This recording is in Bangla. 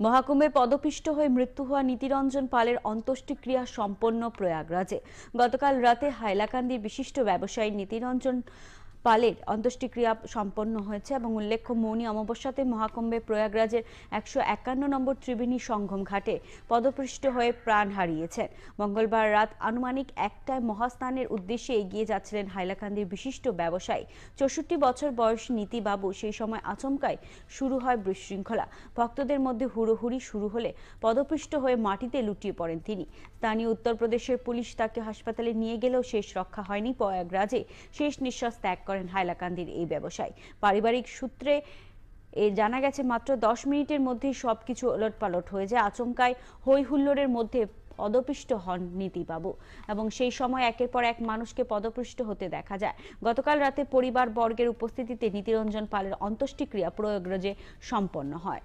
মহাকুম্ভে পদপিষ্ট হয়ে মৃত্যু হওয়া নীতিরঞ্জন পালের অন্ত্যেষ্টিক্রিয়া সম্পন্ন প্রয়াগরাজে। গতকাল রাতে হাইলাকান্দির বিশিষ্ট ব্যবসায়ী নীতিরঞ্জন পালের অন্ত্যেষ্টিক্রিয়া সম্পন্ন হয়েছে এবং উল্লেখ্য মৌনী অমাবস্যাতে মহাকুম্ভে প্রয়াগরাজের একশো একান্ন নম্বর ত্রিবেণী সঙ্গম ঘাটে পদপৃষ্ট হয়ে প্রাণ হারিয়েছেন। মঙ্গলবার রাত আনুমানিক একটায় মহাস্থানের উদ্দেশ্যে এগিয়ে যাচ্ছিলেন হাইলাকান্দির বিশিষ্ট ব্যবসায়ী। চৌষট্টি বছর বয়সী নীতিবাবু সেই সময় আচমকায় শুরু হয় বিশৃঙ্খলা। ভক্তদের মধ্যে হুড়োহুড়ি শুরু হলে পদপৃষ্ট হয়ে মাটিতে লুটিয়ে পড়েন তিনি। স্থানীয় উত্তরপ্রদেশের পুলিশ তাকে হাসপাতালে নিয়ে গেলেও শেষ রক্ষা হয়নি প্রয়াগরাজে। শেষ নিঃশ্বাস ত্যাগ করেন হাইলাকান্দির এই ব্যবসায়ী। পারিবারিক সূত্রে এ জানা গেছে, মাত্র দশ মিনিটের মধ্যেই সবকিছু ওলটপালট হয়ে যায়। আচমকায় হই হুল্লোড়ের মধ্যে পদপিষ্ট হন নীতিবাবু এবং সেই সময় একের পর এক মানুষকে পদপৃষ্ট হতে দেখা যায়। গতকাল রাতে পরিবার বর্গের উপস্থিতিতে নীতিরঞ্জন পালের অন্ত্যেষ্টিক্রিয়া প্রয়োগরাজে সম্পন্ন হয়।